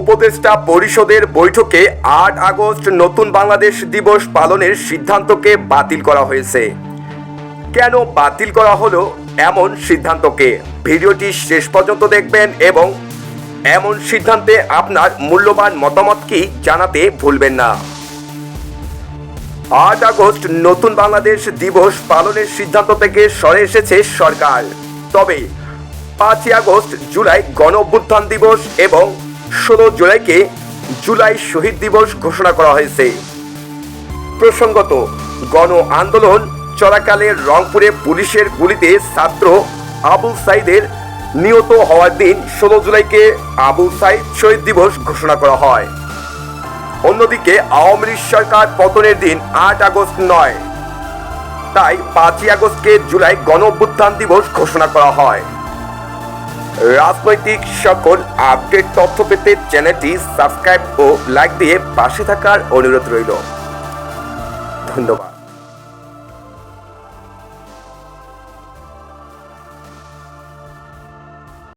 উপদেষ্টা পরিষদের বৈঠকে আট আগস্ট নতুন বাংলাদেশ দিবস পালনের সিদ্ধান্তকে বাতিল করা হয়েছে। কেন বাতিল করা হলো এমন সিদ্ধান্তকে? ভিডিওটি শেষ পর্যন্ত দেখবেন এবং এমন সিদ্ধান্তে আপনার মূল্যবান মতামত কি জানাতে ভুলবেন না। আট আগস্ট নতুন বাংলাদেশ দিবস পালনের সিদ্ধান্ত থেকে সরে এসেছে সরকার। তবে পাঁচই আগস্ট জুলাই গণ অভ্যুত্থান দিবস এবং ষোলো জুলাইকে জুলাই শহীদ দিবস ঘোষণা করা হয়েছে। প্রসঙ্গত, গণ আন্দোলন চলাকালে রংপুরে পুলিশের গুলিতে ছাত্র আবু সাইদের নিহত হওয়ার দিন ষোলো জুলাইকে আবু সাইদ শহীদ দিবস ঘোষণা করা হয়। অন্যদিকে, আওয়ামী লীগ সরকার পতনের দিন আট আগস্ট নয়, তাই পাঁচই আগস্টকে জুলাই গণ দিবস ঘোষণা করা হয়। রাজনৈতিক সকল আপডেট তথ্য পেতে চ্যানেলটি সাবস্ক্রাইব ও লাইক দিয়ে পাশে থাকার অনুরোধ রইল। ধন্যবাদ।